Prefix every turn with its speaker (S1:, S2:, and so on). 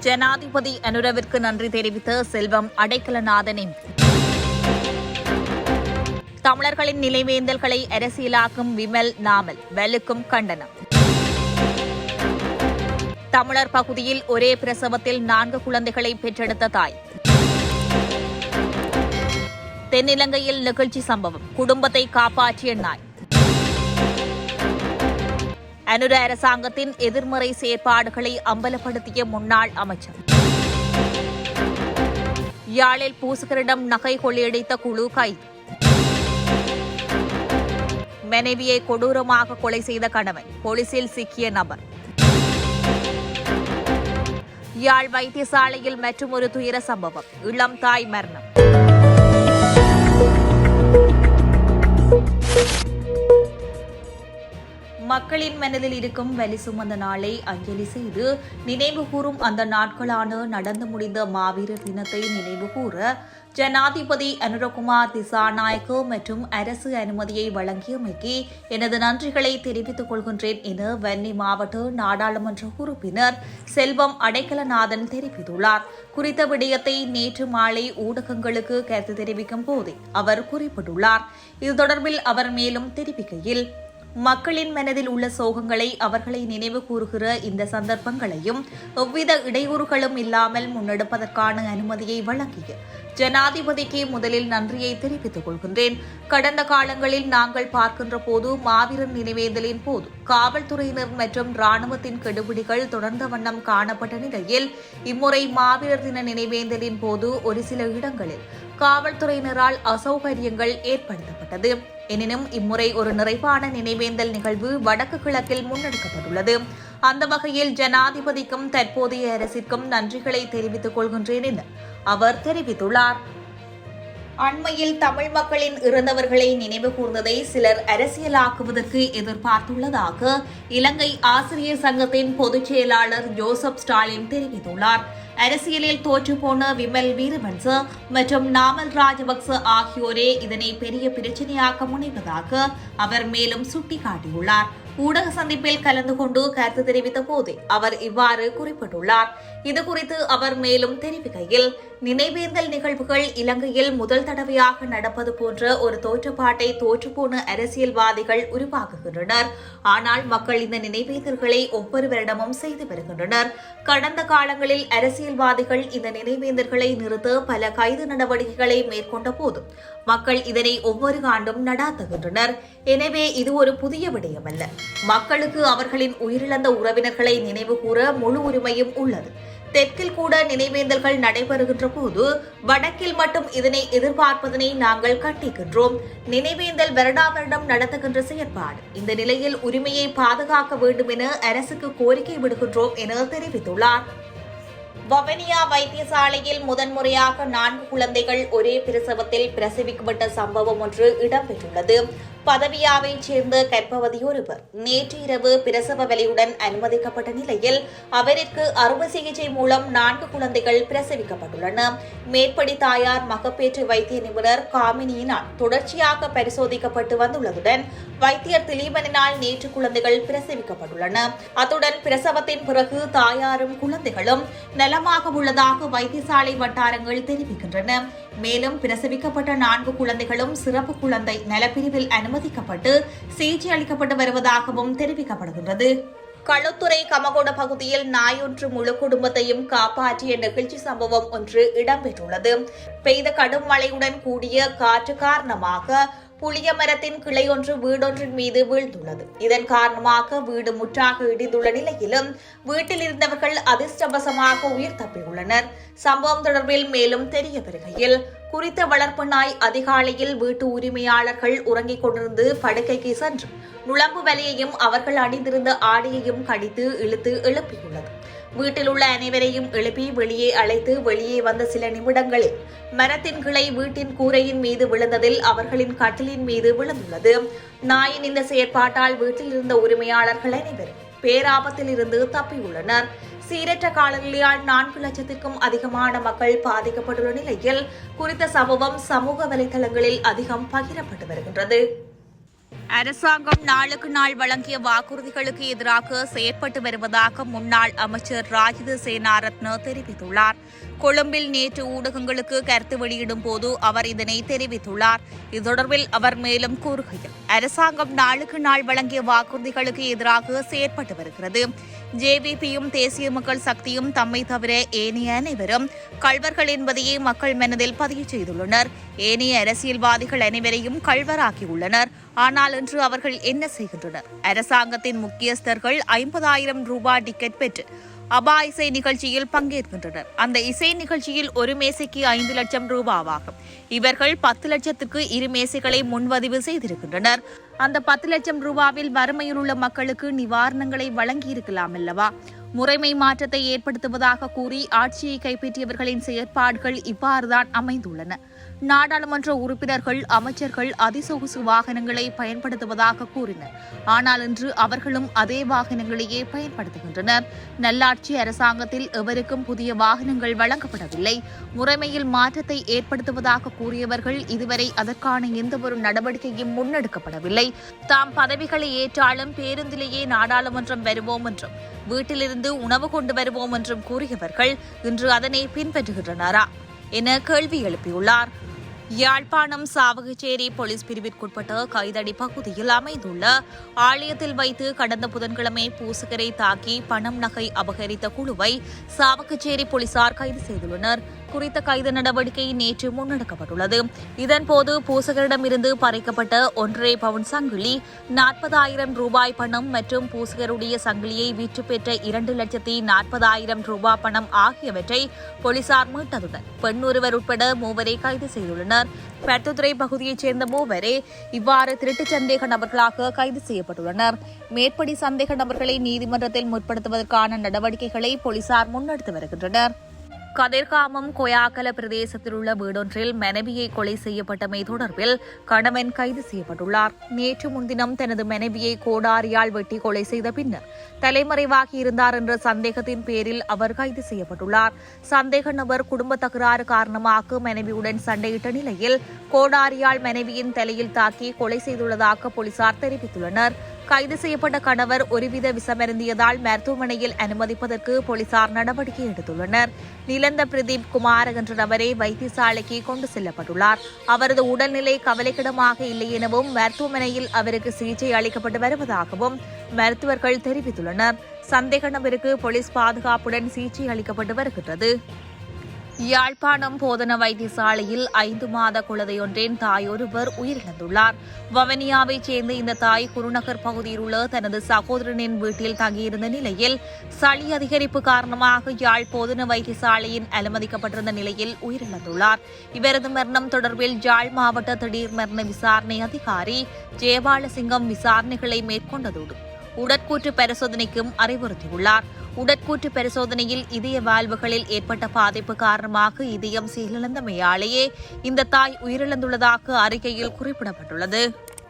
S1: ஜனாதிபதி அனுரவிற்கு நன்றி தெரிவித்த செல்வம் அடைக்கலநாதனின். தமிழர்களின் நிலைவேந்தல்களை அரசியலாக்கும் விமல் நாமல் வலுக்கும் கண்டனம். தமிழர் பகுதியில் ஒரே பிரசவத்தில் நான்கு குழந்தைகளை பெற்றெடுத்த தாய். தென்னிலங்கையில் நிகழ்ச்சி சம்பவம் குடும்பத்தை காப்பாற்றிய நாய். அனுர அரசாங்கத்தின் எதிர்மறை செயற்பாடுகளை அம்பலப்படுத்திய முன்னாள் அமைச்சர். யாழில் பூசகரிடம் நகை கொள்ளையடித்த குழு கைது. மனைவியை கொடூரமாக கொலை செய்த கணவன் போலீசில் சிக்கிய நபர். யாழ் வைத்தியசாலையில் மற்றும் ஒரு துயர சம்பவம் இளம் தாய் மரணம். மக்களின் மனதில் இருக்கும் வலி சுமந்த நாளை அஞ்சலி செய்து நினைவு கூறும் அந்த நாட்களான நடந்து முடிந்த மாவீரர் தினத்தை நினைவு கூற ஜனாதிபதி அனுரகுமார் திசாநாயக்கு மற்றும் அரசு அனுமதியை வழங்கியமைக்கு எனது நன்றிகளை தெரிவித்துக் கொள்கின்றேன் என வன்னி மாவட்ட நாடாளுமன்ற உறுப்பினர் செல்வம் அடைக்கலநாதன் தெரிவித்துள்ளார். குறித்த விடயத்தை நேற்று மாலை ஊடகங்களுக்கு கருத்து தெரிவிக்கும் போதே அவர் குறிப்பிட்டுள்ளார். இது தொடர்பில் அவர் மேலும் தெரிவிக்கையில் மக்களின் மனதில் உள்ள சோகங்களை அவர்களை நினைவு கூறுகிற இந்த சந்தர்ப்பங்களையும் எவ்வித இடையூறுகளும் இல்லாமல் முன்னெடுப்பதற்கான அனுமதியை வழங்கிய ஜனாதிபதிக்கு முதலில் நன்றியை தெரிவித்துக் கொள்கின்றேன். கடந்த காலங்களில் நாங்கள் பார்க்கின்ற போது மாவீரர் நினைவேந்தலின் போது காவல்துறையினர் மற்றும் ராணுவத்தின் கெடுபிடிகள் தொடர்ந்த வண்ணம் காணப்பட்ட நிலையில் இம்முறை மாவீரர் தின நினைவேந்தலின் போது ஒரு சில இடங்களில் காவல்துறையினரால் அசௌகரியங்கள் ஏற்படுத்தப்பட்டது. எனினும் இம்முறை ஒரு நிறைவான நினைவேந்தல் நிகழ்வு வடக்கு கிழக்கில் முன்னெடுக்கப்பட்டுள்ளது. அந்த வகையில் ஜனாதிபதிக்கும் தற்போதைய அரசிற்கும் நன்றிகளை தெரிவித்துக் கொள்கின்றேன் என அவர் தெரிவித்துள்ளார். அண்மையில் தமிழ் மக்களின் இறந்தவர்களை நினைவு கூர்ந்ததை சிலர் அரசியலாக்குவதற்கு எதிர்பார்த்துள்ளதாக இலங்கை ஆசிரியர் சங்கத்தின் பொதுச் செயலாளர் ஜோசப் ஸ்டாலின் தெரிவித்துள்ளார். அரசியலில் தோற்றுப்போன விமல் வீரவன்ச மற்றும் நாமல் ராஜபக்ச ஆகியோரே இதனை பெரிய பிரச்சனையாக்க முனைவதாக அவர் மேலும் சுட்டிக்காட்டியுள்ளார். ஊடக சந்திப்பில் கலந்து கொண்டு கருத்து தெரிவித்த போதே அவர் இவ்வாறு குறிப்பிட்டுள்ளார். இதுகுறித்து அவர் மேலும் தெரிவிக்கையில் நினைவேந்தல் நிகழ்வுகள் இலங்கையில் முதல் தடவையாக நடப்பது போன்ற ஒரு தோற்றப்பாட்டை தோற்றுப்போன அரசியல்வாதிகள் உருவாக்குகின்றனர். ஆனால் மக்கள் இந்த நினைவேந்தல்களை ஒவ்வொரு வருடமும் செய்து வருகின்றனர். கடந்த காலங்களில் அரசியல்வாதிகள் இந்த நினைவேந்தல்களை நிறுத்த பல கைது நடவடிக்கைகளை மேற்கொண்ட போதும் மக்கள் இதனை ஒவ்வொரு ஆண்டும் நடாத்துகின்றனர். எனவே இது ஒரு புதிய விடயமல்ல. மக்களுக்கு அவர்களின் உயிரிழந்த உறவினர்களை நினைவு கூற முழு உரிமையும் உள்ளது. தெற்கில் கூட நினைவேந்தல்கள் நடைபெறுகின்ற போது வடக்கில் மட்டும் இதனை எதிர்பார்ப்பதனை நாங்கள் கட்டிக்கின்றோம் நினைவேந்தல் வருடா வருடம் நடத்துகின்ற செயற்பாடு. இந்த நிலையில் உரிமையை பாதுகாக்க வேண்டும் என அரசுக்கு கோரிக்கை விடுகின்றோம் என தெரிவித்துள்ளார். வவனியா வைத்தியசாலையில் முதன்முறையாக நான்கு குழந்தைகள் ஒரே பிரசவத்தில் பிரசவிக்கப்பட்ட சம்பவம் ஒன்று இடம்பெற்றுள்ளது. பதவியாவைச் சேர்ந்த கர்ப்பவதி ஒருவர். நேற்று இரவு பிரசவ வலியுடன் அனுமதிக்கப்பட்ட நிலையில் அவருக்கு அறுவை சிகிச்சை மூலம் நான்கு குழந்தைகள் பிரசவிக்கப்பட்டுள்ளன. மேற்படி தாயார் மகப்பேற்று வைத்திய நிபுணர் காமினியினால் தொடர்ச்சியாக பரிசோதிக்கப்பட்டு வந்துள்ளதுடன் வைத்தியர் திலீபனினால் நேற்று குழந்தைகள் பிரசவிக்கப்பட்டுள்ளன. அத்துடன் பிரசவத்தின் பிறகு தாயாரும் குழந்தைகளும் நலமாக உள்ளதாக வைத்தியசாலை வட்டாரங்கள் தெரிவிக்கின்றன. மேலும் பிரசவிக்கப்பட்ட நான்கு குழந்தைகளும் சிறப்பு குழந்தை நலப்பிரிவில் அனுமதிக்கப்பட்டு சிகிச்சை அளிக்கப்பட்டு வருவதாகவும் தெரிவிக்கப்படுகின்றது. களுத்துறை கமகோட பகுதியில் நாயொன்று முழு குடும்பத்தையும் காப்பாற்றிய நிகழ்ச்சி சம்பவம் ஒன்று இடம்பெற்றுள்ளது. பெய்த கடும் மழையுடன் கூடிய காற்று காரணமாக புளிய மரத்தின் கிளையொன்று வீடொன்றின் மீது வீழ்ந்துள்ளது. இதன் காரணமாக வீடு முற்றாக இடிந்துள்ள நிலையிலும் வீட்டில் இருந்தவர்கள் அதிர்ஷ்டவசமாக உயிர் தப்பியுள்ளனர். சம்பவம் தொடர்பில் மேலும் தெரிய வருகையில் குறித்த வளர்ப்பு நாய் அதிகாலையில் வீட்டு உரிமையாளர்கள் உறங்கிக் கொண்டிருந்து படுக்கைக்கு சென்று நுழம்பு வலையையும் அவர்கள் அணிந்திருந்த ஆடையையும் கடித்து இழுத்து எழுப்பியுள்ளது. வீட்டில் உள்ள அனைவரையும் எழுப்பி வெளியே அழைத்து வெளியே வந்த சில நிமிடங்களில் மரத்தின் கிளை வீட்டின் கூரையின் மீது விழுந்ததில் அவர்களின் கட்டிலின் மீது விழுந்துள்ளது. நாயின் இந்த செயற்பாட்டால் வீட்டில் இருந்த உரிமையாளர்கள் அனைவரும் பேராபத்தில் இருந்து தப்பியுள்ளனர். சீரற்ற காலநிலையால் நான்கு லட்சத்திற்கும் அதிகமான மக்கள் பாதிக்கப்பட்டுள்ள நிலையில் குறித்த சம்பவம் சமூக வலைதளங்களில் அதிகம் பகிரப்பட்டு வருகின்றது. அரசாங்கம் நாளுக்கு நாள் வழங்கிய வாக்குறுதிகளுக்கு எதிராக செயற்பட்டு வருவதாக முன்னாள் அமைச்சர் ராஜித சேனாரத்ன தெரிவித்துள்ளார். கொழும்பில் நேற்று ஊடகங்களுக்கு கருத்து வெளியிடும் போது அவர் இதனை தெரிவித்துள்ளார். இது தொடர்பில் அவர் மேலும் கூறுகையில் அரசாங்கம் நாளுக்கு நாள் வழங்கிய வாக்குறுதிகளுக்கு எதிராக செயற்பட்டு வருகிறது. ஜேவிபியும் தேசிய மக்கள் சக்தியும் தம்மை தவிர ஏனைய அனைவரும் கள்வர்கள் என்பதையே மக்கள் மனதில் பதிவு செய்துள்ளனர். ஏனைய அரசியல்வாதிகள் அனைவரையும் கள்வராக்கியுள்ளனர். ஆனால் இன்று அவர்கள் என்ன செய்கின்றனர்? அரசாங்கத்தின் முக்கியஸ்தர்கள் ஐம்பதாயிரம் ரூபாய் டிக்கெட் பெற்று அபா இசை நிகழ்ச்சியில் பங்கேற்கின்றனர். அந்த இசை நிகழ்ச்சியில் ஒரு மேசைக்கு ஐந்து லட்சம் ரூபாவாகும். இவர்கள் பத்து லட்சத்துக்கு இரு மேசைகளை முன்வதிவு செய்திருக்கின்றனர். அந்த பத்து லட்சம் ரூபாவில் வறுமையில் உள்ள மக்களுக்கு நிவாரணங்களை வழங்கியிருக்கலாம் அல்லவா? முறைமை மாற்றத்தை ஏற்படுத்துவதாக கூறி ஆட்சியை கைப்பற்றியவர்களின் செயற்பாடுகள் இவ்வாறுதான் அமைந்துள்ளன. நாடாளுமன்ற உறுப்பினர்கள் அமைச்சர்கள் அதிசொகுசு வாகனங்களை பயன்படுத்துவதாக கூறினர். ஆனால் இன்று அவர்களும் அதே வாகனங்களையே பயன்படுத்துகின்றனர். நல்லாட்சி அரசாங்கத்தில் எவருக்கும் புதிய வாகனங்கள் வழங்கப்படவில்லை. முறைமையில் மாற்றத்தை ஏற்படுத்துவதாக கூறியவர்கள் இதுவரை அதற்கான எந்தவொரு நடவடிக்கையும் முன்னெடுக்கப்படவில்லை. தாம் பதவிகளை ஏற்றாலும் பேருந்திலேயே நாடாளுமன்றம் வருவோம் என்றும் வீட்டிலிருந்து உணவு கொண்டு வருவோம் என்றும் கூறியவர்கள் இன்று அதனை பின்பற்றுகின்றனரா என கேள்வி எழுப்பியுள்ளார். யாழ்ப்பாணம் சாவகச்சேரி போலீஸ் பிரிவிற்குட்பட்ட கைதடி பகுதியில் அமைந்துள்ள ஆலயத்தில் வைத்து கடந்த புதன்கிழமை பூசகரை தாக்கி பணம் நகை அபகரித்த குழுவை சாவகச்சேரி போலீசார் கைது செய்துள்ளனர். குறித்த கைது நடவடிக்கை நேற்று முன்னெடுக்கப்பட்டுள்ளது. இதன்போது பூசகரிடமிருந்து பறிக்கப்பட்ட ஒன்றரை பவுன் சங்கிலி நாற்பதாயிரம் ரூபாய் பணம் மற்றும் பூசகருடைய சங்கிலியை விற்று பெற்ற இரண்டு லட்சத்தி நாற்பதாயிரம் ரூபாய் பணம் ஆகியவற்றை போலீசார் மீட்டதுடன் பெண் ஒருவர் உட்பட மூவரை கைது செய்துள்ளனர். பெட்டுத்துறை பகுதியைச் சேர்ந்த மூவரே இவ்வாறு திருட்டுச் சந்தேக நபர்களாக கைது செய்யப்பட்டுள்ளனர். மேற்படி சந்தேக நபர்களை நீதிமன்றத்தில் முற்படுத்துவதற்கான நடவடிக்கைகளை போலீசார் முன்னெடுத்து வருகின்றனர். கதிர்காமம் கொயாக்கல பிரதேசத்தில் உள்ள வீடொன்றில் மனைவியை கொலை செய்யப்பட்டமை தொடர்பில் கணவன் கைது செய்யப்பட்டுள்ளார். நேற்று முன்தினம் தனது மனைவியை கோடாரியால் வெட்டி கொலை செய்த பின்னர் தலைமறைவாகி இருந்தார் என்ற சந்தேகத்தின் பேரில் அவர் கைது செய்யப்பட்டுள்ளார். சந்தேக நபர் குடும்ப தகராறு காரணமாக மனைவியுடன் சண்டையிட்ட நிலையில் கோடாரியால் மனைவியின் தலையில் தாக்கி கொலை செய்துள்ளதாக போலீசார் தெரிவித்துள்ளனர். கைது செய்யப்பட்ட கணவர் ஒருவித விஷமருந்தியதால் மருத்துவமனையில் அனுமதிப்பதற்கு போலீசார் நடவடிக்கை எடுத்துள்ளனர். நிலந்த பிரதீப் குமார் என்ற நபரை வைத்தியசாலைக்கு கொண்டு செல்லப்பட்டுள்ளார். அவரது உடல்நிலை கவலைக்கிடமாக இல்லை எனவும் மருத்துவமனையில் அவருக்கு சிகிச்சை அளிக்கப்பட்டு வருவதாகவும் மருத்துவர்கள் தெரிவித்துள்ளனர். சந்தேக நபருக்கு போலீஸ் பாதுகாப்புடன் சிகிச்சை அளிக்கப்பட்டு வருகின்றது. யாழ்ப்பாணம் போதன வைத்தியசாலையில் ஐந்து மாத குழந்தையொன்றின் தாயொருவர் உயிரிழந்துள்ளார். வவனியாவைச் சேர்ந்த இந்த தாய் குருநகர் பகுதியில் உள்ள தனது சகோதரனின் வீட்டில் தங்கியிருந்த நிலையில் சளி அதிகரிப்பு காரணமாக யாழ் போதன வைத்தியசாலையின் அனுமதிக்கப்பட்டிருந்த நிலையில் உயிரிழந்துள்ளார். இவரது மரணம் தொடர்பில் யாழ் மாவட்ட திடீர் மரண விசாரணை அதிகாரி ஜெயபாலசிங்கம் விசாரணைகளை மேற்கொண்டதோடு உடற்கூற்று பரிசோதனைக்கும் அறிவுறுத்தியுள்ளார். உடற்கூற்று பரிசோதனையில் இதய வால்வுகளில் ஏற்பட்ட பாதிப்பு காரணமாக இதயம் செயலிழந்தமையாலேயே இந்த தாய் உயிரிழந்துள்ளதாக அறிக்கையில் குறிப்பிடப்பட்டுள்ளது.